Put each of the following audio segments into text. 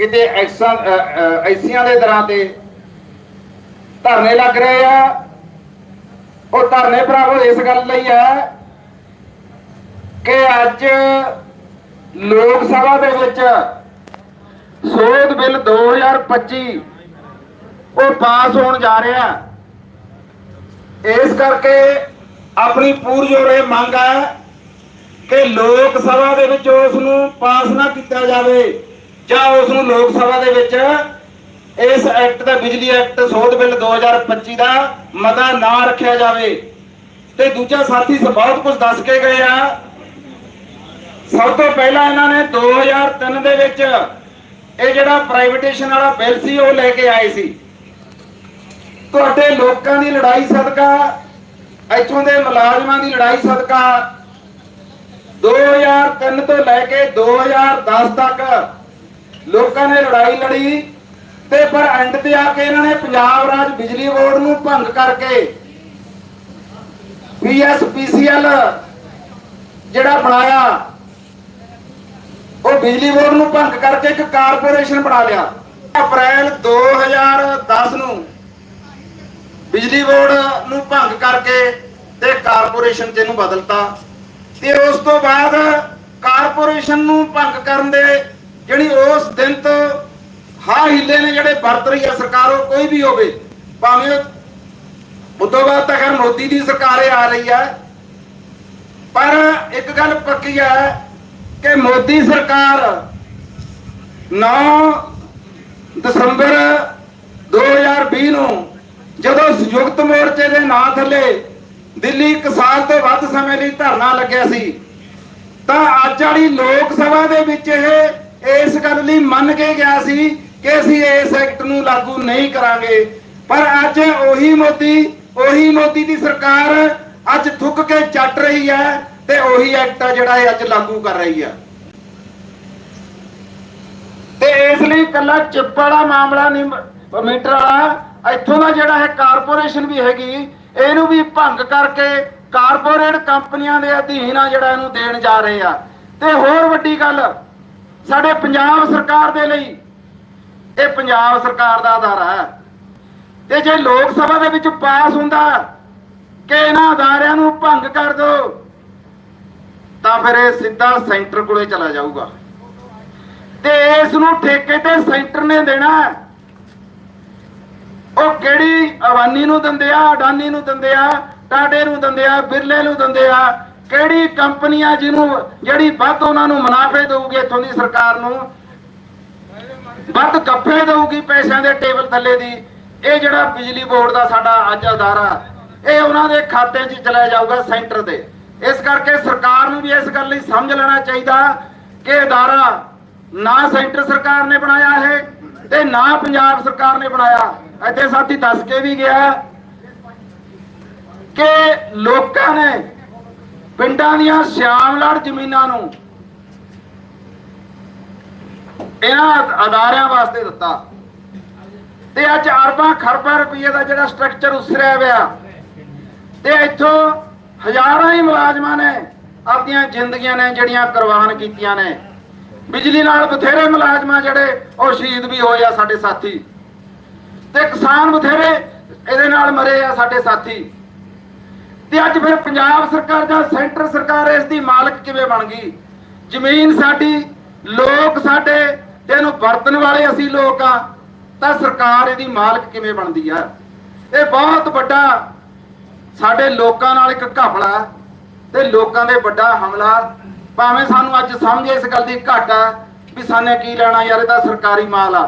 ਕਿਤੇ ਐਕਸਾਂ ਐਸੀਆਂ ਦੇ ਦਰਾਂ ਤੇ ਧਰਨੇ ਲੱਗ ਰਹੇ ਆ। ਉਹ ਧਰਨੇ ਭਰਾਵੋ, ਇਸ ਗੱਲ ਲਈ ਹੈ ਕਿ ਅੱਜ ਲੋਕ ਸਭਾ ਦੇ ਵਿੱਚ ਸੋਧ ਬਿੱਲ 2025 ਉਹ ਪਾਸ ਹੋਣ ਜਾ ਰਿਹਾ। ਇਸ ਕਰਕੇ ਆਪਣੀ ਪੂਰਜੋਰੇ ਮੰਗ ਹੈ ਕਿ ਲੋਕ ਸਭਾ ਦੇ ਵਿੱਚ ਉਸ ਨੂੰ ਪਾਸ ਨਾ ਕੀਤਾ ਜਾਵੇ। ਜਾਂ ਉਸ ਨੂੰ ਲੋਕ ਸਭਾ ਦੇ ਵਿੱਚ ਇਸ ਐਕਟ ਦਾ ਬਿਜਲੀ ਐਕਟ ਸੋਧ ਬਿੱਲ 2025 ਦਾ ਮਤਾ ਨਾ ਰੱਖਿਆ ਜਾਵੇ। ਤੇ ਦੂਜਾ ਸਾਥੀ ਬਹੁਤ ਕੁਝ ਦੱਸ ਕੇ ਗਏ ਆ। ਸਭ ਤੋਂ ਪਹਿਲਾਂ ਇਹਨਾਂ ਨੇ 2003 ਦੇ ਵਿੱਚ ਇਹ ਜਿਹੜਾ ਪ੍ਰਾਈਵੇਟੇਸ਼ਨ ਵਾਲਾ ਬਿੱਲ ਸੀ, ਉਹ ਲੈ ਕੇ ਆਏ ਸੀ। ਤੁਹਾਡੇ ਲੋਕਾਂ ਦੀ ਲੜਾਈ ਸਦਕਾ, ਇੱਥੋਂ ਦੇ ਮੁਲਾਜ਼ਮਾਂ ਦੀ ਲੜਾਈ ਸਦਕਾ 2003 ਤੋਂ ਲੈ ਕੇ 2010 ਤੱਕ ਲੋਕਾਂ ਨੇ ਲੜਾਈ ਲੜੀ ਤੇ ਪਰ ਐਂਡ ਤੇ ਆ ਕੇ ਇਹਨਾਂ ਨੇ ਪੰਜਾਬ ਰਾਜ ਬਿਜਲੀ ਬੋਰਡ ਨੂੰ ਭੰਗ ਕਰਕੇ ਪੀਐਸਪੀਸੀਐਲ ਜਿਹੜਾ ਬਣਾਇਆ, ਉਹ ਬਿਜਲੀ ਬੋਰਡ ਨੂੰ ਭੰਗ ਕਰਕੇ ਇੱਕ ਕਾਰਪੋਰੇਸ਼ਨ ਬਣਾ ਲਿਆ। ਅਪ੍ਰੈਲ 2010 ਨੂੰ ਬਿਜਲੀ ਬੋਰਡ ਨੂੰ ਭੰਗ ਕਰਕੇ ਤੇ ਕਾਰਪੋਰੇਸ਼ਨ ਚ ਇਹਨੂੰ ਬਦਲਤਾ। ਤੇ ਉਸ ਤੋਂ ਬਾਅਦ ਕਾਰਪੋਰੇਸ਼ਨ ਨੂੰ ਭੰਗ ਕਰਨ ਦੇ ਜਿਹੜੀ ਉਸ ਦਿਨ ਤੋਂ ਹਾਂ ਹਿੱਲੇ ਨੇ ਜਿਹੜੇ ਵਰਤ ਰਹੀ ਹੈ ਸਰਕਾਰ ਉਹ ਕੋਈ ਵੀ ਹੋਵੇ, ਭਾਵੇਂ ਉਹ ਉਦੋਂ ਬਾਅਦ ਤਾਂ ਖੈਰ ਮੋਦੀ ਦੀ ਸਰਕਾਰ ਆ ਰਹੀ ਹੈ ਪਰ ਇੱਕ ਗੱਲ ਪੱਕੀ ਹੈ ਕਿ ਮੋਦੀ ਸਰਕਾਰ 9 ਦਸੰਬਰ 2020 ਨੂੰ ਜਦੋਂ ਸੰਯੁਕਤ ਮੋਰਚੇ ਦੇ ਨਾਂ ਥੱਲੇ ਦਿੱਲੀ ਇੱਕ ਸਾਲ ਤੋਂ ਵੱਧ ਸਮੇਂ ਲਈ ਧਰਨਾ ਲੱਗਿਆ ਸੀ, ਤਾਂ ਅੱਜ ਵਾਲੀ ਲੋਕ ਸਭਾ ਦੇ ਵਿੱਚ ਇਹ ਇਸ ਗੱਲ ਲਈ ਮੰਨ ਕੇ ਗਿਆ ਸੀ ਕਿ ਅਸੀਂ ਇਸ ਐਕਟ ਨੂੰ ਲਾਗੂ ਨਹੀਂ ਕਰਾਂਗੇ। ਪਰ ਅੱਜ ਉਹੀ ਮੋਦੀ ਉਹੀ ਮੋਦੀ ਦੀ ਸਰਕਾਰ ਅੱਜ ਥੁੱਕ ਕੇ ਚੱਟ ਰਹੀ ਹੈ ਤੇ ਉਹੀ ਐਕਟ ਆ ਜਿਹੜਾ ਇਹ ਅੱਜ ਲਾਗੂ ਕਰ ਰਹੀ ਹੈ ਤੇ ਇਸ ਲਈ ਕੱਲਾ ਚਿੱਪ ਵਾਲਾ ਮਾਮਲਾ ਨਹੀਂ ਮੀਟਰ ਵਾਲਾ, ਇੱਥੋਂ ਦਾ ਜਿਹੜਾ ਹੈ ਕਾਰਪੋਰੇਸ਼ਨ ਵੀ ਹੈਗੀ, ਇਹਨੂੰ ਵੀ ਭੰਗ ਕਰਕੇ ਕਾਰਪੋਰੇਟ ਕੰਪਨੀਆਂ ਦੇ ਅਧੀਨ ਆ ਜਿਹੜਾ ਇਹਨੂੰ ਦੇਣ ਜਾ ਰਹੇ ਆ। ਤੇ ਹੋਰ ਵੱਡੀ ਗੱਲ ਸਾਡੇ ਪੰਜਾਬ ਸਰਕਾਰ ਦੇ ਲਈ ਇਹ ਪੰਜਾਬ ਸਰਕਾਰ ਦਾ ਅਦਾਰਾ ਹੈ। ਤੇ ਜੇ ਲੋਕ ਸਭਾ ਦੇ ਵਿੱਚ ਪਾਸ ਹੁੰਦਾ ਕਿ ਇਹਨਾਂ ਅਦਾਰਿਆਂ ਨੂੰ ਭੰਗ ਕਰ ਦਿਓ ਤਾਂ ਫਿਰ ਇਹ ਸਿੱਧਾ ਸੈਂਟਰ ਕੋਲੇ ਚਲਾ ਜਾਊਗਾ। ਤੇ ਇਸ ਨੂੰ ਠੇਕੇ ਤੇ ਸੈਂਟਰ ਨੇ ਦੇਣਾ ਉਹ ਕਿਹੜੀ ਅਵਾਨੀ ਨੂੰ ਦਿੰਦੇ ਆ, ਅਡਾਨੀ ਨੂੰ ਦਿੰਦੇ ਆ ਟਾਟੇ ਨੂੰ ਦਿੰਦੇ ਆ, ਬਿਰਲੇ ਨੂੰ ਦਿੰਦੇ ਆ ਕਿਹੜੀ ਕੰਪਨੀਆਂ ਜਿਹਨੂੰ, ਜਿਹੜੀ ਵੱਧ ਉਹਨਾਂ ਨੂੰ ਮੁਨਾਫੇ ਦੇਊਗੀ ਇੱਥੋਂ ਦੀ ਸਰਕਾਰ ਨੂੰ? ਵੱਧ ਗੱਫੇ ਦੇਊਗੀ ਪੈਸਿਆਂ ਦੇ ਟੇਬਲ ਥੱਲੇ ਦੀ। ਇਹ ਜਿਹੜਾ ਬਿਜਲੀ ਬੋਰਡ ਦਾ ਸਾਡਾ ਅੱਜ ਅਦਾਰਾ, ਇਹ ਉਹਨਾਂ ਦੇ ਖਾਤੇ 'ਚ ਚਲਾ ਜਾਊਗਾ ਸੈਂਟਰ ਦੇ ਇਸ ਕਰਕੇ ਸਰਕਾਰ ਨੂੰ ਵੀ ਇਸ ਗੱਲ ਲਈ ਸਮਝ ਲੈਣਾ ਚਾਹੀਦਾ ਕਿ ਅਦਾਰਾ ਨਾ ਸੈਂਟਰ ਸਰਕਾਰ ਨੇ ਬਣਾਇਆ ਹੈ ਤੇ ਨਾ ਪੰਜਾਬ ਸਰਕਾਰ ਨੇ ਬਣਾਇਆ। ਇੱਥੇ ਸਾਥੀ ਦੱਸ ਕੇ ਵੀ ਗਿਆ ਕਿ ਲੋਕਾਂ ਨੇ ਪਿੰਡਾਂ ਦੀਆਂ ਸ਼ਾਮਲਾੜ ਜ਼ਮੀਨਾਂ ਨੂੰ ਇਹਨਾਂ ਅਦਾਰਿਆਂ ਵਾਸਤੇ ਦਿੱਤਾ। ਤੇ ਅੱਜ ਅਰਬਾਂ ਖਰਬਾਂ ਰੁਪਏ ਦਾ ਜਿਹੜਾ ਸਟਰਕਚਰ ਉਸਰਿਆ ਹੋਇਆ, ਤੇ ਇੱਥੋਂ ਹਜ਼ਾਰਾਂ ਹੀ ਮੁਲਾਜ਼ਮਾਂ ਨੇ ਆਪਣੀਆਂ ਜ਼ਿੰਦਗੀਆਂ ਨੇ ਜਿਹੜੀਆਂ ਕੁਰਬਾਨ ਕੀਤੀਆਂ ਨੇ। ਬਿਜਲੀ ਨਾਲ ਬਥੇਰੇ ਮੁਲਾਜ਼ਮਾਂ ਜਿਹੜੇ ਉਹ ਸ਼ਹੀਦ ਵੀ ਹੋਏ ਆ ਸਾਡੇ ਸਾਥੀ। ਤੇ ਕਿਸਾਨ ਬਥੇਰੇ ਇਹਦੇ ਨਾਲ ਮਰੇ ਆ ਸਾਡੇ ਸਾਥੀ। ਤੇ ਅੱਜ ਫਿਰ ਪੰਜਾਬ ਸਰਕਾਰ ਜਾਂ ਸੈਂਟਰ ਸਰਕਾਰ ਇਸ ਦੀ ਮਾਲਕ ਕਿਵੇਂ ਬਣ ਗਈ? ਜ਼ਮੀਨ ਸਾਡੀ, ਲੋਕ ਸਾਡੇ ਤੇ ਇਹਨੂੰ ਵਰਤਣ ਵਾਲੇ ਅਸੀਂ ਲੋਕ ਆ, ਤਾਂ ਸਰਕਾਰ ਇਹਦੀ ਮਾਲਕ ਕਿਵੇਂ ਬਣਦੀ ਆ? ਇਹ ਬਹੁਤ ਵੱਡਾ ਸਾਡੇ ਲੋਕਾਂ ਨਾਲ ਇੱਕ ਘਪਲਾ ਤੇ ਲੋਕਾਂ ਦੇ ਵੱਡਾ ਹਮਲਾ। ਭਾਵੇਂ ਸਾਨੂੰ ਅੱਜ ਸਮਝ ਇਸ ਗੱਲ ਦੀ ਘਾਟ ਆ ਵੀ ਸਾਨੇ ਕੀ ਲੈਣਾ ਯਾਰ, ਇਹ ਤਾਂ ਸਰਕਾਰੀ ਮਾਲ ਆ।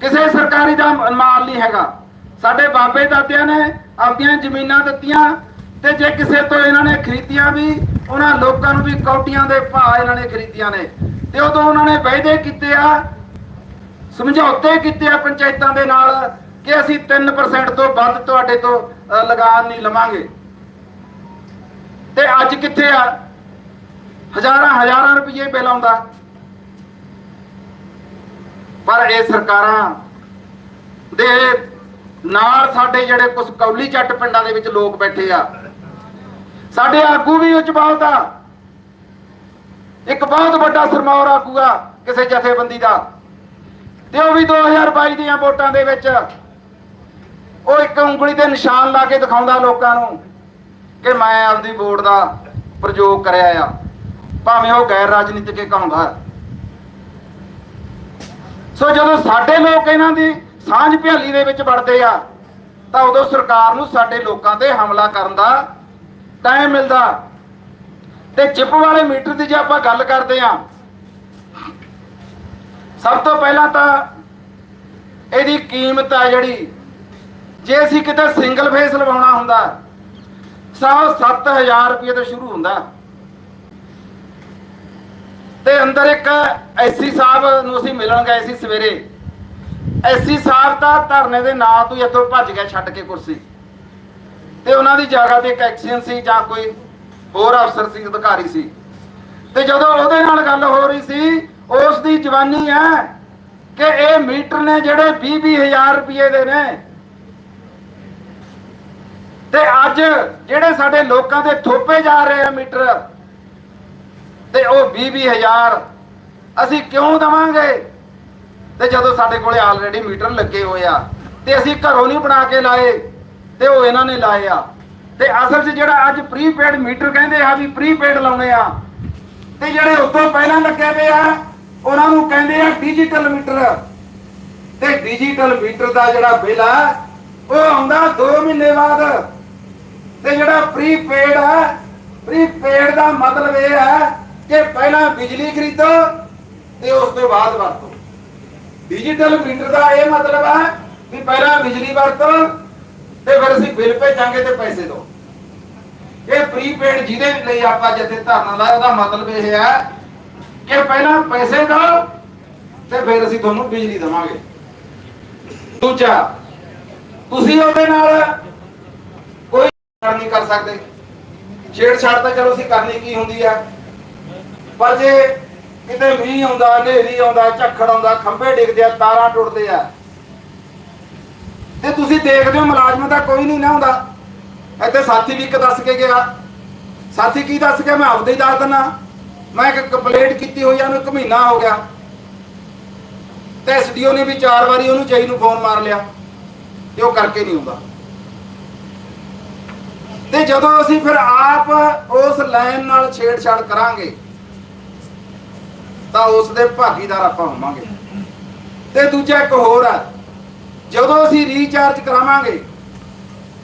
ਕਿਸੇ ਸਰਕਾਰੀ ਦਾ ਮਾਲ ਨਹੀਂ ਹੈਗਾ। ਸਾਡੇ ਬਾਬੇ ਦਾਦਿਆਂ ਨੇ ਆਪਣੀਆਂ ਜ਼ਮੀਨਾਂ ਦਿੱਤੀਆਂ ਤੇ ਜੇ ਕਿਸੇ ਤੋਂ ਇਹਨਾਂ ਨੇ ਖਰੀਦੀਆਂ ਵੀ ਉਹਨਾਂ ਲੋਕਾਂ ਨੂੰ ਵੀ ਕੌਟੀਆਂ ਦੇ ਭਾਅ ਇਹਨਾਂ ਨੇ ਖਰੀਦੀਆਂ ਨੇ। ਤੇ ਉਦੋਂ ਉਹਨਾਂ ਨੇ ਵਾਅਦੇ ਕੀਤੇ ਆ ਸਮਝੌਤੇ ਕੀਤੇ ਆ ਪੰਚਾਇਤਾਂ ਦੇ ਨਾਲ ਕਿ ਅਸੀਂ 3% ਤੋਂ ਵੱਧ ਤੁਹਾਡੇ ਤੋਂ ਅ, ਲਗਾਨ ਨਹੀਂ ਲਵਾਂਗੇ। ਤੇ ਅੱਜ ਕਿੱਥੇ ਆ? ਹਜ਼ਾਰਾਂ ਹਜ਼ਾਰਾਂ ਰੁਪਏ ਬਿੱਲ ਆਉਂਦਾ। ਪਰ ਇਹ ਸਰਕਾਰਾਂ ਦੇ ਨਾਲ ਸਾਡੇ ਜਿਹੜੇ ਕੁਝ ਕੌਲੀ ਚੱਟ ਪਿੰਡਾਂ ਦੇ ਵਿੱਚ ਲੋਕ ਬੈਠੇ ਆ ਸਾਡੇ ਆਗੂ ਵੀ ਉੱਚ ਬਹੁਤ ਆ। ਇੱਕ ਬਹੁਤ ਵੱਡਾ ਸਰਮੌਰ ਆਗੂ ਆ ਕਿਸੇ ਜਥੇਬੰਦੀ ਦਾ। ਤੇ ਉਹ ਵੀ 2022 ਦੀਆਂ ਵੋਟਾਂ ਦੇ ਵਿੱਚ ਉਹ ਇੱਕ ਉਂਗਲੀ ਤੇ ਨਿਸ਼ਾਨ ਲਾ ਕੇ ਦਿਖਾਉਂਦਾ ਲੋਕਾਂ ਨੂੰ ਕਿ ਮੈਂ ਆਪਦੀ ਵੋਟ ਦਾ ਪ੍ਰਯੋਗ ਕਰਿਆ ਆ। ਭਾਵੇਂ ਉਹ ਗੈਰ ਰਾਜਨੀਤਿਕ ਕਹਾਉਂਦਾ ਸੋ ਜਦੋਂ ਸਾਡੇ ਲੋਕ ਇਹਨਾਂ ਦੀ ਸਾਂਝ ਭਿਆਲੀ ਦੇ ਵਿੱਚ ਵੜਦੇ ਆ, ਤਾਂ ਉਦੋਂ ਸਰਕਾਰ ਨੂੰ ਸਾਡੇ ਲੋਕਾਂ ਤੇ ਹਮਲਾ ਕਰਨ ਦਾ ਟਾਈਮ ਮਿਲਦਾ। ਤੇ ਚਿੱਪ ਵਾਲੇ ਮੀਟਰ ਦੀ ਜੇ ਆਪਾਂ ਗੱਲ ਕਰਦੇ ਆ ਸਭ ਤੋਂ ਪਹਿਲਾਂ ਤਾਂ ਇਹਦੀ ਕੀਮਤ ਆ ਜਿਹੜੀ, ਜੇ ਅਸੀਂ ਕਿਤੇ ਸਿੰਗਲ ਫੇਸ ਲਵਾਉਣਾ ਹੁੰਦਾ ਸੌ 7000 ਰੁਪਏ ਤੋਂ ਸ਼ੁਰੂ ਹੁੰਦਾ। ਤੇ ਅੰਦਰ ਇੱਕ ਐਸੀ ਸਾਹਿਬ ਨੂੰ ਅਸੀਂ ਮਿਲਣ ਗਏ ਸੀ ਸਵੇਰੇ। ਐਸੀ ਸਾਹਿਬ ਤਾਂ ਧਰਨੇ ਦੇ ਨਾਂ ਤੋਂ ਹੀ ਇੱਥੋਂ ਭੱਜ ਗਿਆ ਛੱਡ ਕੇ ਕੁਰਸੀ। ਤੇ ਉਹਨਾਂ ਦੀ ਜਗ੍ਹਾ ਤੇ ਇੱਕ ਐਕਸ਼ਨ ਸੀ ਜਾਂ ਕੋਈ ਹੋਰ ਅਫਸਰ ਸੀ, ਅਧਿਕਾਰੀ ਸੀ। ਤੇ ਜਦੋਂ ਉਹਦੇ ਨਾਲ ਗੱਲ ਹੋ ਰਹੀ ਸੀ, ਉਸ ਦੀ ਜਵਾਨੀ ਹੈ ਕਿ ਇਹ ਮੀਟਰ ਨੇ ਜਿਹੜੇ 20 ਹਜ਼ਾਰ ਰੁਪਏ ਦੇ ਨੇ। ਤੇ ਅੱਜ ਜਿਹੜੇ ਸਾਡੇ ਲੋਕਾਂ ਦੇ ਥੋਪੇ ਜਾ ਰਹੇ ਆ ਮੀਟਰ, ਤੇ ਉਹ 20 ਹਜ਼ਾਰ ਅਸੀਂ ਕਿਉਂ ਦਵਾਂਗੇ? ਤੇ ਜਦੋਂ ਸਾਡੇ ਕੋਲੇ ਆਲਰੇਡੀ ਮੀਟਰ ਲੱਗੇ ਹੋਏ ਆ, ਤੇ ਅਸੀਂ ਘਰੋਂ ਨਹੀਂ ਬਣਾ ਕੇ ਲਾਏ। ਤੇ ਉਹ ਇਹਨਾਂ ਨੇ ਲਾਏ ਆ। ਤੇ ਅਸਲ 'ਚ ਜਿਹੜਾ ਅੱਜ ਪ੍ਰੀਪੇਡ ਮੀਟਰ ਕਹਿੰਦੇ ਆ ਵੀ ਪ੍ਰੀਪੇਡ ਲਾਉਣੇ ਆ। ਤੇ ਜਿਹੜੇ ਉਦੋਂ ਪਹਿਲਾਂ ਲੱਗੇ ਪਏ ਆ, ਉਹਨਾਂ ਨੂੰ ਕਹਿੰਦੇ ਆ ਡਿਜੀਟਲ ਮੀਟਰ ਤੇ ਡਿਜੀਟਲ ਮੀਟਰ ਦਾ ਜਿਹੜਾ ਬਿੱਲ ਆ, ਉਹ ਆਉਂਦਾ 2 ਮਹੀਨੇ ਬਾਅਦ। ਤੇ ਜਿਹੜਾ ਪ੍ਰੀਪੇਡ ਆ ਪ੍ਰੀਪੇਡ ਦਾ ਮਤਲਬ ਇਹ ਹੈ ਕਿ ਪਹਿਲਾਂ ਬਿਜਲੀ ਖਰੀਦੋ ਤੇ ਉਸ ਤੋਂ ਬਾਅਦ ਵਰਤੋ। ਡਿਜੀਟਲ ਮੀਟਰ ਦਾ ਇਹ ਮਤਲਬ ਹੈ ਵੀ ਪਹਿਲਾਂ ਬਿਜਲੀ ਵਰਤੋ ਤੇ ਫਿਰ ਅਸੀਂ ਬਿੱਲ ਭੇਜਾਂਗੇ ਤੇ ਪੈਸੇ ਦਿਓ। ਇਹ ਪ੍ਰੀਪੇਡ ਜਿਹਦੇ ਲਈ ਆਪਾਂ ਜਿੱਥੇ ਧਰਨਾ ਲਾਇਆ, ਉਹਦਾ ਮਤਲਬ ਇਹ ਹੈ ਕਿ ਪਹਿਲਾਂ ਪੈਸੇ ਦਿਓ ਤੇ ਫਿਰ ਅਸੀਂ ਤੁਹਾਨੂੰ ਬਿਜਲੀ ਦੇਵਾਂਗੇ। ਦੂਜਾ, ਤੁਸੀਂ ਉਹਦੇ ਨਾਲ ਕੋਈ ਛੇੜਛਾੜ ਨਹੀਂ ਕਰ ਸਕਦੇ। ਛੇੜਛਾੜ ਤਾਂ ਚਲੋ ਅਸੀਂ ਕਰਨੀ ਕੀ ਹੁੰਦੀ ਆ। ਪਰ ਜੇ ਕਿਤੇ ਮੀਂਹ ਆਉਂਦਾ, ਹਨੇਰੀ ਆਉਂਦਾ, ਝੱਖੜ ਆਉਂਦਾ, ਖੰਭੇ ਡਿੱਗਦੇ ਆ, ਤਾਰਾਂ ਟੁੱਟਦੇ ਆ ਤੇ ਤੁਸੀਂ ਦੇਖਦੇ ਹੋ ਮੁਲਾਜ਼ਮ ਦਾ ਕੋਈ ਨਹੀਂ ਨਾ ਹੁੰਦਾ। ਇੱਥੇ ਸਾਥੀ ਵੀ ਇੱਕ ਦੱਸ ਕੇ ਗਿਆ। ਸਾਥੀ ਕੀ ਦੱਸ ਗਿਆ? ਮੈਂ ਆਪਦੇ ਹੀ ਦੱਸ ਦਿੰਦਾ ਮੈਂ ਇੱਕ ਕੰਪਲੇਂਟ ਕੀਤੀ ਹੋਈ ਆ, ਉਹਨੂੰ ਇੱਕ ਮਹੀਨਾ ਹੋ ਗਿਆ। ਤੇ ਐਸਡੀਓ ਨੇ ਵੀ ਚਾਰ ਵਾਰੀ ਉਹਨੂੰ ਜਈ ਨੂੰ ਫੋਨ ਮਾਰ ਲਿਆ। ਤੇ ਉਹ ਕਰਕੇ ਨਹੀਂ ਹੁੰਦਾ ਤੇ ਜਦੋਂ ਅਸੀਂ ਫਿਰ ਆਪ ਉਸ ਲਾਈਨ ਨਾਲ ਛੇੜਛਾੜ ਕਰਾਂਗੇ, ਤਾਂ ਉਸ ਦੇ ਭਾਗੀਦਾਰ ਆਪਾਂ ਹੋਵਾਂਗੇ। ਤੇ ਦੂਜਾ ਇੱਕ ਹੋਰ ਆ। ਜਦੋਂ ਅਸੀਂ ਰੀਚਾਰਜ ਕਰਾਵਾਂਗੇ,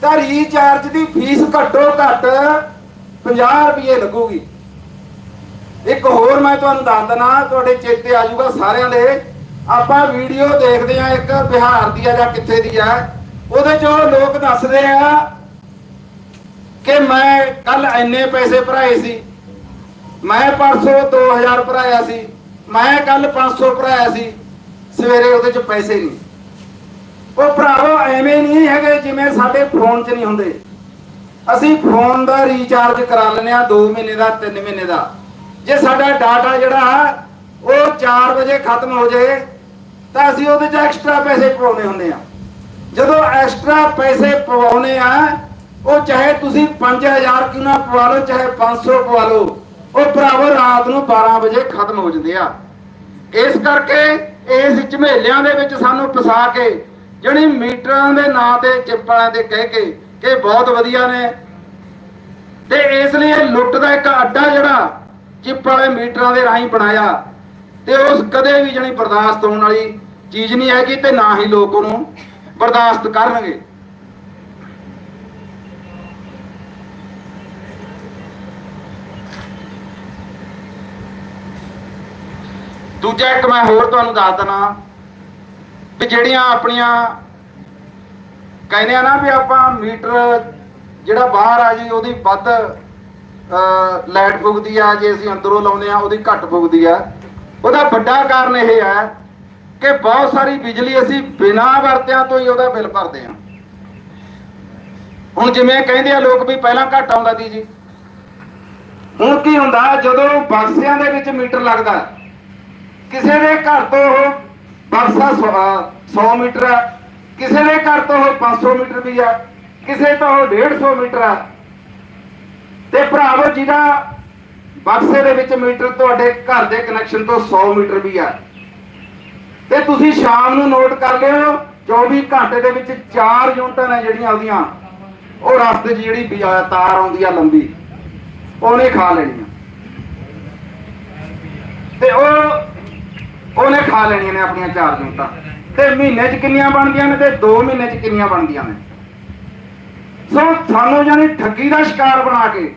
ਤਾਂ ਰੀਚਾਰਜ ਦੀ ਫੀਸ ਘੱਟੋ ਘੱਟ 50 ਰੁਪਏ ਲੱਗੂਗੀ। ਇੱਕ ਹੋਰ ਮੈਂ ਤੁਹਾਨੂੰ ਦੱਸ ਦਣਾ ਤੁਹਾਡੇ ਚੇਤੇ ਆ ਜਾਊਗਾ ਸਾਰਿਆਂ ਦੇ। ਆਪਾਂ ਵੀਡੀਓ ਦੇਖਦੇ ਆ ਇੱਕ ਬਿਹਾਰ ਦੀ ਆ ਜਾਂ ਕਿੱਥੇ ਦੀ ਆ। ਉਹਦੇ ਚੋਂ ਲੋਕ ਦੱਸਦੇ ਆ ਕਿ ਮੈਂ ਕੱਲ ਇੰਨੇ ਪੈਸੇ ਭਰਾਏ ਸੀ। ਮੈਂ ਪਰਸੋਂ 2000 ਭਰਾਇਆ ਸੀ। ਮੈਂ ਕੱਲ 500 ਭਰਾਇਆ ਸੀ। ਸਵੇਰੇ ਉਹਦੇ ਚ ਪੈਸੇ ਨਹੀਂ। ਉਹ ਭਰਾਵੋ, ਐਵੇਂ ਨਹੀਂ ਹੈਗੇ ਜਿਵੇਂ ਸਾਡੇ ਫੋਨ 'ਚ ਨਹੀਂ ਹੁੰਦੇ। ਅਸੀਂ ਫੋਨ ਦਾ ਰੀਚਾਰਜ ਕਰਾ ਲੈਂਦੇ ਆ 2 ਮਹੀਨੇ ਦਾ 3 ਮਹੀਨੇ ਦਾ। ਜੇ ਸਾਡਾ ਡਾਟਾ ਜਿਹੜਾ, ਉਹ 4 ਵਜੇ ਖਤਮ ਹੋ ਜਾਏ, ਤਾਂ ਅਸੀਂ ਉਹਦੇ 'ਚ ਐਕਸਟਰਾ ਪੈਸੇ ਪਵਾਉਣੇ ਹੁੰਦੇ ਆ ਜਦੋਂ ਐਕਸਟਰਾ ਪੈਸੇ ਪਵਾਉਣੇ ਆ, ਉਹ ਚਾਹੇ ਤੁਸੀਂ 5000 ਕਿਉਂ ਨਾ ਪਵਾ ਲਓ, ਚਾਹੇ 500 ਪਵਾ ਲਓ, ਉਹ ਭਰਾਵੋ, ਰਾਤ ਨੂੰ 12 ਵਜੇ ਖਤਮ ਹੋ ਜਾਂਦੇ ਆ। ਇਸ ਕਰਕੇ ਇਸ ਝਮੇਲਿਆਂ ਦੇ ਵਿੱਚ ਸਾਨੂੰ ਫਸਾ ਕੇ ਜਿਹੜੀ ਮੀਟਰਾਂ ਦੇ ਨਾਂ ਤੇ ਚਿੱਪ ਵਾਲਿਆਂ ਦੇ ਕਹਿ ਕੇ ਕਿ ਬਹੁਤ ਵਧੀਆ ਨੇ। ਤੇ ਇਸ ਲਈ ਇਹ ਲੁੱਟ ਦਾ ਇੱਕ ਅੱਡਾ ਜਿਹੜਾ ਚਿੱਪ ਵਾਲੇ ਮੀਟਰਾਂ ਦੇ ਰਾਹੀਂ ਬਣਾਇਆ। ਤੇ ਉਸ ਕਦੇ ਵੀ ਜਣੀ ਬਰਦਾਸ਼ਤ ਹੋਣ ਵਾਲੀ ਚੀਜ਼ ਨਹੀਂ ਹੈਗੀ ਤੇ ਨਾ ਹੀ ਲੋਕ ਉਹਨੂੰ ਬਰਦਾਸ਼ਤ ਕਰਨਗੇ। ਦੂਜਾ ਇੱਕ ਮੈਂ ਹੋਰ ਤੁਹਾਨੂੰ ਦੱਸ ਦਣਾ ਵੀ ਜਿਹੜੀਆਂ ਆਪਣੀਆਂ ਕਹਿੰਦੇ ਆ ਨਾ ਵੀ ਆਪਾਂ ਮੀਟਰ ਜਿਹੜਾ ਬਾਹਰ ਆ ਜੀ, ਉਹਦੀ ਵੱਧ ਲਾਈਟ ਫੁਗਦੀ ਆ, ਜੇ ਅਸੀਂ ਅੰਦਰੋਂ ਲਾਉਂਦੇ ਆ, ਉਹਦੀ ਘੱਟ ਫੁਗਦੀ ਆ। ਉਹਦਾ ਵੱਡਾ ਕਾਰਨ ਇਹ ਹੈ ਕਿ ਬਹੁਤ ਸਾਰੀ ਬਿਜਲੀ ਅਸੀਂ ਬਿਨਾਂ ਵਰਤਿਆਂ ਤੋਂ ਹੀ ਉਹਦਾ ਬਿੱਲ ਭਰਦੇ ਆ। ਹੁਣ ਜਿਵੇਂ ਕਹਿੰਦੇ ਆ ਲੋਕ ਵੀ ਪਹਿਲਾਂ ਘੱਟ ਆਉਂਦਾ ਸੀ ਜੀ। ਹੁਣ ਕੀ ਹੁੰਦਾ, ਜਦੋਂ ਬਕਸਿਆਂ ਦੇ ਵਿੱਚ ਮੀਟਰ ਲੱਗਦਾ, ਕਿਸੇ ਦੇ ਘਰ ਤੋਂ ਉਹ ਬਕਸਾ 100 ਮੀਟਰ ਆ ਕਿਸੇ ਦੇ ਘਰ ਤੋਂ 500 ਮੀਟਰ ਵੀ ਆ, ਕਿਸੇ ਤੋਂ 150 ਮੀਟਰ ਆ। ਤੇ ਭਰਾਵੋ, ਜਿਹਦਾ ਬਕਸੇ ਦੇ ਵਿੱਚ ਮੀਟਰ ਤੁਹਾਡੇ ਘਰ ਦੇ ਕਨੈਕਸ਼ਨ ਤੋਂ 100 ਮੀਟਰ ਵੀ ਆ। ਤੇ ਤੁਸੀਂ ਸ਼ਾਮ ਨੂੰ ਨੋਟ ਕਰ ਲਿਓ 24 ਘੰਟੇ ਦੇ ਵਿੱਚ ਚਾਰ ਯੂਨਿਟਾਂ ਨੇ ਜਿਹੜੀਆਂ ਆਉਂਦੀਆਂ, ਉਹ ਰਸਤੇ 'ਚ ਜਿਹੜੀ ਤਾਰ ਆਉਂਦੀ ਆ ਲੰਬੀ, ਉਹਨੇ ਖਾ ਲੈਣੀ ਤੇ ਉਹ ਖਾ ਲੈਣੀਆਂ ਨੇ ਆਪਣੀਆਂ ਚਾਰ ਯੂਨਿਟਾਂ ਤੇ ਮਹੀਨੇ 'ਚ ਕਿੰਨੀਆਂ ਬਣਦੀਆਂ ਨੇ ਤੇ 2 ਮਹੀਨੇ 'ਚ ਕਿੰਨੀਆਂ ਬਣਦੀਆਂ ਨੇ? ਸੋ ਸਾਨੂੰ ਜਾਨੀ ਠੱਗੀ ਦਾ ਸ਼ਿਕਾਰ ਬਣਾ ਕੇ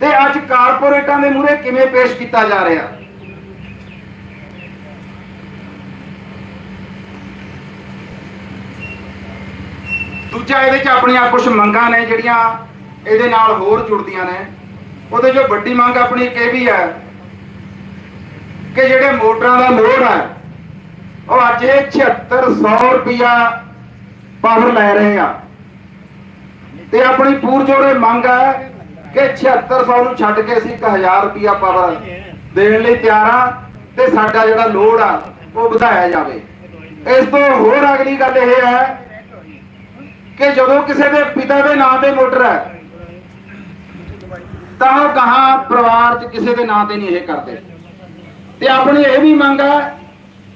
ਤੇ ਅੱਜ ਕਾਰਪੋਰੇਟਾਂ ਦੇ ਮੂਹਰੇ ਕਿਵੇਂ ਪੇਸ਼ ਕੀਤਾ ਜਾ ਰਿਹਾ? ਦੂਜਾ ਇਹਦੇ 'ਚ ਆਪਣੀਆਂ ਕੁਝ ਮੰਗਾਂ ਨੇ ਜਿਹੜੀਆਂ ਇਹਦੇ ਨਾਲ ਹੋਰ ਜੁੜਦੀਆਂ ਨੇ। ਉਹਦੇ 'ਚੋਂ ਵੱਡੀ ਮੰਗ ਆਪਣੀ ਇੱਕ ਇਹ ਵੀ ਹੈ ਕਿ ਜਿਹੜੇ ਮੋਟਰਾਂ ਦਾ ਲੋਡ ਹੈ ਉਹ ਅੱਜ ਇਹ 7600 ਰੁਪਿਆ ਪਾਵਰ ਲੈ ਰਹੇ ਆ। ਤੇ ਆਪਣੀ ਪੂਰਜੋਰੇ ਮੰਗ ਹੈ ਕਿ 7600 ਨੂੰ ਛੱਡ ਕੇ ਅਸੀਂ 1000 ਰੁਪਿਆ ਪਾਵਰ ਦੇਣ ਲਈ ਤਿਆਰ ਆ ਤੇ ਸਾਡਾ ਜਿਹੜਾ ਲੋਡ ਆ, ਉਹ ਵਧਾਇਆ ਜਾਵੇ। ਇਸ ਤੋਂ ਹੋਰ ਅਗਲੀ ਗੱਲ ਇਹ ਹੈ ਕਿ ਜਦੋਂ ਕਿਸੇ ਦੇ ਪਿਤਾ ਦੇ ਨਾਂ ਤੇ ਮੋਟਰ ਹੈ, ਤਾਂ ਉਹ ਕਹਾ ਪਰਿਵਾਰ 'ਚ ਕਿਸੇ ਦੇ ਨਾਂ ਤੇ ਨਹੀਂ ਇਹ ਕਰਦੇ। ਤੇ ਆਪਣੀ ਇਹ ਵੀ ਮੰਗ ਹੈ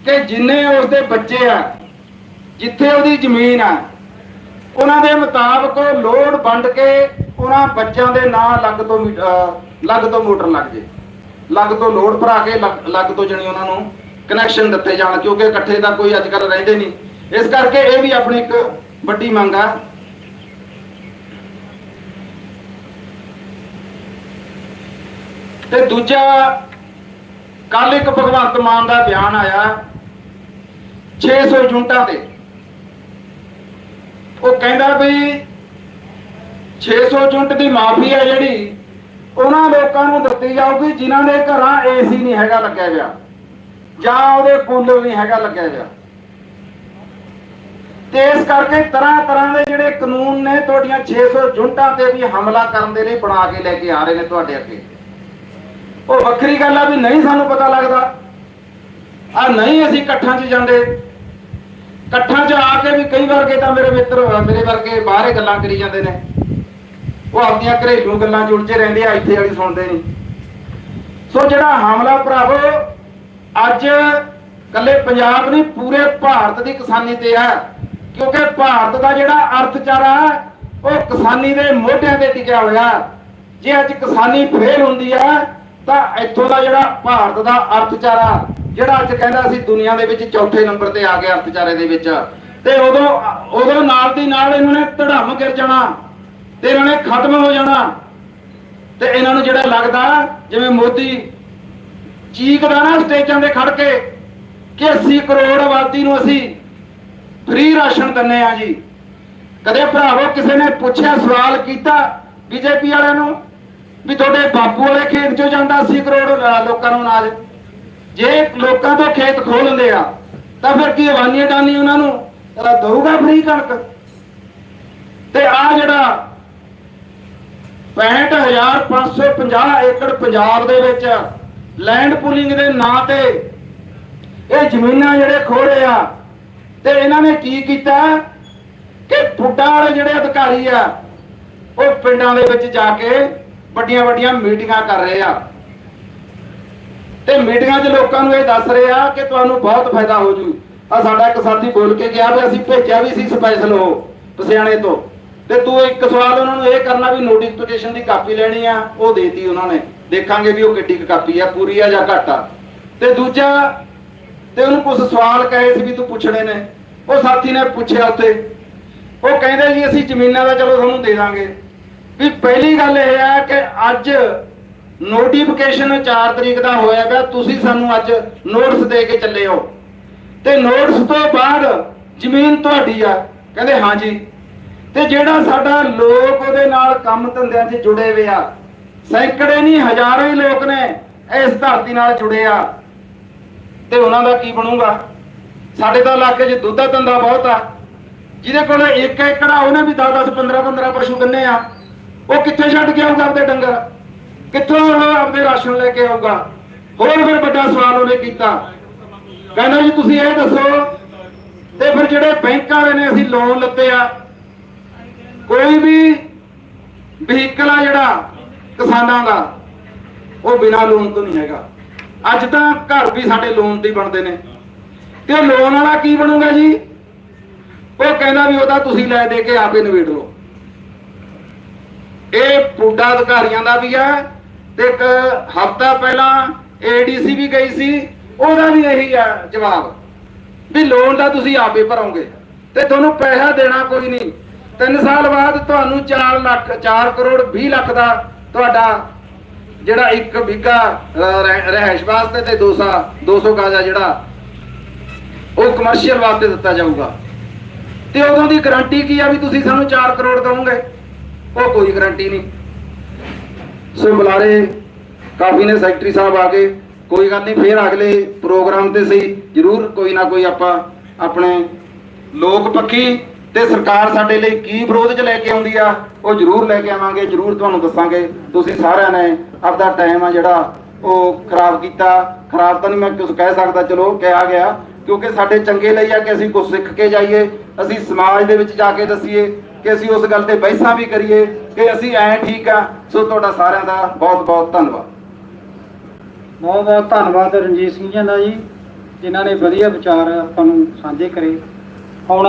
ਕਿ ਜਿੰਨੇ ਉਸਦੇ ਬੱਚੇ ਆ, ਜਿੱਥੇ ਉਹਦੀ ਜ਼ਮੀਨ ਆ, ਉਹਨਾਂ ਦੇ ਮੁਤਾਬਕ ਲੋਡ ਵੰਡ ਕੇ ਉਹਨਾਂ ਬੱਚਿਆਂ ਦੇ ਨਾਂ ਲੱਗ ਤੋਂ ਲੱਗ ਤੋਂ ਮੋਟਰ ਲੱਗ ਜੇ। ਲੱਗ ਤੋਂ ਲੋਡ ਭਰਾ ਕੇ ਲੱਗ ਲੱਗ ਤੋਂ ਜਣੀ ਉਹਨਾਂ ਨੂੰ ਕਨੈਕਸ਼ਨ ਦਿੱਤੇ ਜਾਣ, ਕਿਉਂਕਿ ਇਕੱਠੇ ਤਾਂ ਕੋਈ ਅੱਜ ਕੱਲ ਰਹਿੰਦੇ ਨਹੀਂ। ਇਸ ਕਰਕੇ ਇਹ ਵੀ ਆਪਣੀ ਇੱਕ ਵੱਡੀ ਮੰਗ ਆ। ਤੇ ਦੂਜਾ ਕੱਲ ਇੱਕ ਭਗਵੰਤ ਮਾਨ ਦਾ ਬਿਆਨ ਆਇਆ 600 ਯੂਨਿਟਾਂ ਤੇ। ਉਹ ਕਹਿੰਦਾ ਵੀ 600 ਯੂਨਿਟ ਦੀ ਮਾਫੀ ਹੈ ਜਿਹੜੀ ਉਹਨਾਂ ਲੋਕਾਂ ਨੂੰ ਦਿੱਤੀ ਜਾਊਗੀ ਜਿਨ੍ਹਾਂ ਦੇ ਘਰਾਂ ਏਸੀ ਨਹੀਂ ਹੈਗਾ ਲੱਗਿਆ ਹੋਇਆ ਜਾਂ ਉਹਦੇ ਕੂਲਰ ਨਹੀਂ ਹੈਗਾ ਲੱਗਿਆ ਹੋਇਆ। ਤੇ ਇਸ ਕਰਕੇ ਤਰ੍ਹਾਂ ਤਰ੍ਹਾਂ ਦੇ ਜਿਹੜੇ ਕਾਨੂੰਨ ਨੇ, ਤੁਹਾਡੀਆਂ 600 ਯੂਨਿਟਾਂ ਤੇ ਵੀ ਹਮਲਾ ਕਰਨ ਦੇ ਲਈ ਬਣਾ ਕੇ ਲੈ ਕੇ ਆ ਰਹੇ ਨੇ ਤੁਹਾਡੇ ਅੱਗੇ। ਉਹ ਵੱਖਰੀ ਗੱਲ ਆ ਵੀ ਨਹੀਂ ਸਾਨੂੰ ਪਤਾ ਲੱਗਦਾ। ਆ ਨਹੀਂ ਅਸੀਂ ਇਕੱਠਾਂ 'ਚ ਜਾਂਦੇ। ਇਕੱਠਾਂ 'ਚ ਆ ਕੇ ਵੀ ਕਈ ਵਰਗੇ ਤਾਂ ਮੇਰੇ ਮਿੱਤਰ, ਮੇਰੇ ਵਰਗੇ ਬਾਹਰੇ ਗੱਲਾਂ ਕਰੀ ਜਾਂਦੇ ਨੇ। ਉਹ ਆਪਣੀਆਂ ਘਰੇਲੂ ਗੱਲਾਂ 'ਚ ਉਲਝੇ ਰਹਿੰਦੇ ਆ, ਇੱਥੇ ਵਾਲੀ ਸੁਣਦੇ ਨਹੀਂ। ਸੋ ਜਿਹੜਾ ਹਮਲਾ ਭਰਾਵੋ, ਅੱਜ ਕੱਲੇ ਪੰਜਾਬ ਨਹੀਂ, ਪੂਰੇ ਭਾਰਤ ਦੀ ਕਿਸਾਨੀ ਤੇ ਹੈ ਕਿਉਂਕਿ ਭਾਰਤ ਦਾ ਜਿਹੜਾ ਅਰਥਚਾਰਾ, ਉਹ ਕਿਸਾਨੀ ਦੇ ਮੋਢਿਆਂ ਤੇ ਟਿਕਿਆ ਹੋਇਆ। ਜੇ ਅੱਜ ਕਿਸਾਨੀ ਫੇਲ ਹੁੰਦੀ ਹੈ ਤਾਂ ਇੱਥੋਂ ਦਾ ਜਿਹੜਾ ਭਾਰਤ ਦਾ ਅਰਥਚਾਰਾ, ਜਿਹੜਾ ਅੱਜ ਕਹਿੰਦਾ ਸੀ ਦੁਨੀਆ ਦੇ ਵਿੱਚ ਚੌਥੇ ਨੰਬਰ ਤੇ ਆ ਗਿਆ ਅਰਥਚਾਰੇ ਦੇ ਵਿੱਚ, ਤੇ ਉਦੋਂ ਉਦੋਂ ਨਾਲ ਦੀ ਨਾਲ ਇਹਨਾਂ ਨੇ ਧੜਮ ਗਿਰ ਜਾਣਾ, ਤੇ ਇਹਨਾਂ ਨੇ ਖਤਮ ਹੋ ਜਾਣਾ, ਤੇ ਇਹਨਾਂ ਨੂੰ ਜਿਹੜਾ ਲੱਗਦਾ, ਜਿਵੇਂ ਮੋਦੀ ਚੀਕਦਾ ਨਾ ਸਟੇਜਾਂ ਤੇ ਖੜ ਕੇ ਕਿ 80 ਕਰੋੜ ਆਬਾਦੀ ਨੂੰ ਅਸੀਂ ਫ੍ਰੀ ਰਾਸ਼ਨ ਦਿੰਨੇ ਆ ਜੀ। ਕਦੇ ਭਰਾਵੋ ਕਿਸੇ ਨੇ ਪੁੱਛਿਆ, ਸਵਾਲ ਕੀਤਾ ਬੀਜੇਪੀ ਵਾਲਿਆਂ ਨੂੰ? ਵੀ ਤੁਹਾਡੇ ਬਾਪੂ ਵਾਲੇ ਖੇਤ ਚੋਂ ਜਾਂਦਾ 80 ਕਰੋੜ ਲੋਕਾਂ ਨੂੰ ਅਨਾਜ। ਜੇ ਲੋਕਾਂ ਤੋਂ ਖੇਤ ਖੋਲ ਲੈਂਦੇ ਆ, ਤਾਂ ਫਿਰ ਕੀ ਅਵਾਨੀ ਅਡਾਨੀ ਉਹਨਾਂ ਨੂੰ? ਦਊਗਾ ਫਰੀ ਕਣਕ। ਤੇ ਆ ਜਿਹੜਾ 65550 ਏਕੜ ਪੰਜਾਬ ਦੇ ਵਿੱਚ ਲੈਂਡ ਪੂਲਿੰਗ ਦੇ ਨਾਂ ਤੇ ਇਹ ਜ਼ਮੀਨਾਂ ਜਿਹੜੇ ਖੋੜੇ ਆ, ਤੇ ਇਹਨਾਂ ਨੇ ਕੀ ਕੀਤਾ? ਕਿ ਫੁੱਟਾਂ ਵਾਲੇ ਜਿਹੜੇ ਅਧਿਕਾਰੀ ਆ, ਉਹ ਪਿੰਡਾਂ ਦੇ ਵਿੱਚ ਜਾ ਕੇ ਵੱਡੀਆਂ ਵੱਡੀਆਂ ਮੀਟਿੰਗਾਂ ਕਰ ਰਹੇ ਆ। ਤੇ ਮੀਟਿੰਗਾਂ 'ਚ ਲੋਕਾਂ ਨੂੰ ਇਹ ਦੱਸ ਰਹੇ ਆ ਕਿ ਤੁਹਾਨੂੰ ਬਹੁਤ ਫਾਇਦਾ ਹੋ ਜੂ। ਆ ਸਾਡਾ ਇੱਕ ਸਾਥੀ ਬੋਲ ਕੇ ਗਿਆ ਵੀ ਅਸੀਂ ਭੇਜਿਆ ਵੀ ਸੀ ਸਪੈਸ਼ਲ ਉਹ, ਪਸਿਆਣੇ ਤੋਂ। ਤੇ ਤੂੰ ਇੱਕ ਸਵਾਲ ਉਹਨਾਂ ਨੂੰ ਇਹ ਕਰਨਾ ਵੀ ਨੋਟੀਫਿਕੇਸ਼ਨ ਦੀ ਕਾਪੀ ਲੈਣੀ ਆ, ਉਹ ਦੇਤੀ ਉਹਨਾਂ ਨੇ। ਦੇਖਾਂਗੇ ਵੀ ਉਹ ਕਿੱਡੀ ਕਾਪੀ ਆ, ਪੂਰੀ ਆ ਜਾਂ ਘੱਟ ਆ। ਤੇ ਦੂਜਾ, ਤੇ ਉਹਨੂੰ ਕੁਝ ਸਵਾਲ ਕਹੇ ਸੀ ਵੀ ਤੂੰ ਪੁੱਛਣੇ ਨੇ। ਉਹ ਸਾਥੀ ਨੇ ਪੁੱਛਿਆ ਉੱਥੇ। ਉਹ ਕਹਿੰਦੇ ਜੀ ਅਸੀਂ ਜ਼ਮੀਨਾਂ ਦਾ ਚਲੋ ਤੁਹਾਨੂੰ ਦੇ ਦਾਂਗੇ। ਵੀ ਪਹਿਲੀ ਗੱਲ ਇਹ ਹੈ ਕਿ ਅੱਜ ਨੋਟੀਫਿਕੇਸ਼ਨ 4 ਤਰੀਕ ਦਾ ਹੋਇਆ ਪਿਆ ਤੁਸੀਂ ਸਾਨੂੰ ਅੱਜ ਨੋਟਿਸ ਦੇ ਕੇ ਚੱਲੇ ਹੋ। ਤੇ ਨੋਟਿਸ ਤੋਂ ਬਾਅਦ ਜ਼ਮੀਨ ਤੁਹਾਡੀ ਆ। ਕਹਿੰਦੇ ਹਾਂਜੀ ਤੇ ਜਿਹੜਾ ਸਾਡਾ ਲੋਕ ਉਹਦੇ ਨਾਲ ਕੰਮ ਧੰਦਿਆਂ 'ਚ ਜੁੜੇ ਹੋਏ ਆ। ਸੈਂਕੜੇ ਨਹੀਂ, ਹਜ਼ਾਰਾਂ ਹੀ ਲੋਕ ਨੇ ਇਸ ਧਰਤੀ ਨਾਲ ਜੁੜੇ ਆ। ਤੇ ਉਹਨਾਂ ਦਾ ਕੀ ਬਣੂਗਾ? ਸਾਡੇ ਤਾਂ ਇਲਾਕੇ 'ਚ ਦੁੱਧ ਦਾ ਧੰਦਾ ਬਹੁਤ ਆ। ਜਿਹਦੇ ਕੋਲ ਇੱਕ ਏਕੜ ਆ, ਉਹਨੇ ਵੀ 10 10 15 15 ਪਸ਼ੂ ਗੰਨੇ ਆ। ਉਹ ਕਿੱਥੇ ਛੱਡ ਕੇ ਆਊਗਾ ਆਪਣੇ ਡੰਗਰ? ਕਿੱਥੋਂ ਉਹ ਆਪਣੇ ਰਾਸ਼ਨ ਲੈ ਕੇ ਆਊਗਾ? ਹੋਰ ਫਿਰ ਵੱਡਾ ਸਵਾਲ ਉਹਨੇ ਕੀਤਾ। ਕਹਿੰਦਾ ਜੀ, ਤੁਸੀਂ ਇਹ ਦੱਸੋ, ਤੇ ਫਿਰ ਜਿਹੜੇ ਬੈਂਕ ਵਾਲੇ ਨੇ ਅਸੀਂ ਲੋਨ ਲੱਤੇ ਆ, ਕੋਈ ਵੀ ਵਹੀਕਲ ਆ ਜਿਹੜਾ ਕਿਸਾਨਾਂ ਦਾ, ਉਹ ਬਿਨਾਂ ਲੋਨ ਤੋਂ ਨਹੀਂ ਹੈਗਾ। ਅੱਜ ਤਾਂ ਘਰ ਵੀ ਸਾਡੇ ਲੋਨ ਤੇ ਬਣਦੇ ਨੇ। ਤੇ ਲੋਨ ਵਾਲਾ ਕੀ ਬਣੂਗਾ ਜੀ? ਉਹ ਕਹਿੰਦਾ ਵੀ ਉਹਦਾ ਤੁਸੀਂ ਲੈ ਦੇ ਕੇ ਆਪੇ ਨਿਬੇੜ ਲਓ। ਇਹ ਪੁੱਡਾ ਅਧਿਕਾਰੀਆਂ ਦਾ ਵੀ ਹੈ ਤੇ ਇੱਕ ਹਫਤਾ ਪਹਿਲਾਂ ਏਡੀਸੀ ਵੀ ਗਈ ਸੀ, ਉਹਦਾ ਵੀ ਇਹੀ ਹੈ ਜਵਾਬ, ਵੀ ਲੋਨ ਦਾ ਤੁਸੀਂ ਆਪੇ ਭਰੋਗੇ, ਤੇ ਤੁਹਾਨੂੰ ਪੈਸਾ ਦੇਣਾ ਕੋਈ ਨਹੀਂ। 3 ਸਾਲ ਬਾਅਦ ਤੁਹਾਨੂੰ 4 ਲੱਖ 4 ਕਰੋੜ 20 ਲੱਖ ਦਾ ਤੁਹਾਡਾ ਜਿਹੜਾ ਇੱਕ ਵਿਗਾ ਰਹਿائش ਵਾਸਤੇ ਤੇ 200 200 ਗਾਜਾ ਜਿਹੜਾ ਉਹ ਕਮਰਸ਼ੀਅਲ ਵਾਸਤੇ ਦਿੱਤਾ ਜਾਊਗਾ। ਤੇ ਉਦੋਂ ਦੀ ਗਾਰੰਟੀ ਕੀ ਆ ਵੀ ਤੁਸੀਂ ਸਾਨੂੰ 4 ਕਰੋੜ ਦਿਓਗੇ ਉਹ ਕੋਈ ਗਰੰਟੀ ਨਹੀਂ। ਸੋ ਬੁਲਾਰੇ, ਕਾਫੀ ਨੇ ਸੈਕਟਰੀ ਸਾਹਿਬ ਆ ਕੇ, ਕੋਈ ਗੱਲ ਨਹੀਂ, ਫੇਰ ਅਗਲੇ ਪ੍ਰੋਗਰਾਮ ਤੇ ਸਹੀ। ਜਰੂਰ ਕੋਈ ਨਾ ਕੋਈ ਆਪਾਂ ਆਪਣੇ ਲੋਕ ਪੱਖੀ ਤੇ ਸਰਕਾਰ ਸਾਡੇ ਲਈ ਕੀ ਵਿਰੋਧ ਚ ਲੈ ਕੇ ਆਉਂਦੀ ਆ, ਉਹ ਜਰੂਰ ਲੈ ਕੇ ਆਵਾਂਗੇ, ਜਰੂਰ ਤੁਹਾਨੂੰ ਦੱਸਾਂਗੇ। ਤੁਸੀਂ ਸਾਰਿਆਂ ਨੇ ਆਪਦਾ ਟਾਈਮ ਆ ਜਿਹੜਾ ਉਹ ਖਰਾਬ ਕੀਤਾ। ਖਰਾਬ ਤਾਂ ਨਹੀਂ ਮੈਂ ਕੁਝ ਕਹਿ ਸਕਦਾ, ਚਲੋ ਕਿਹਾ ਗਿਆ, ਕਿਉਂਕਿ ਸਾਡੇ ਚੰਗੇ ਲਈ ਆ ਕਿ ਅਸੀਂ ਕੁਝ ਸਿੱਖ ਕੇ ਜਾਈਏ, ਅਸੀਂ ਸਮਾਜ ਦੇ ਵਿੱਚ ਜਾ ਕੇ ਦਸੀਏ। ਕਿ ਅਸੀਂ ਉਸ ਗੱਲ ਤੇ ਬਹਿਸਾਂ ਵੀ ਕਰੀਏ ਕਿ ਅਸੀਂ ਐ ਠੀਕ ਆ। ਸੋ ਤੁਹਾਡਾ ਸਾਰਿਆਂ ਦਾ ਬਹੁਤ ਬਹੁਤ ਧੰਨਵਾਦ। ਬਹੁਤ ਬਹੁਤ ਧੰਨਵਾਦ ਰਣਜੀਤ ਸਿੰਘ ਜੀ ਦਾ ਜੀ, ਜਿਨ੍ਹਾਂ ਨੇ ਵਧੀਆ ਵਿਚਾਰ ਆਪਾਂ ਨੂੰ ਸਾਂਝੇ ਕਰੇ। ਹੁਣ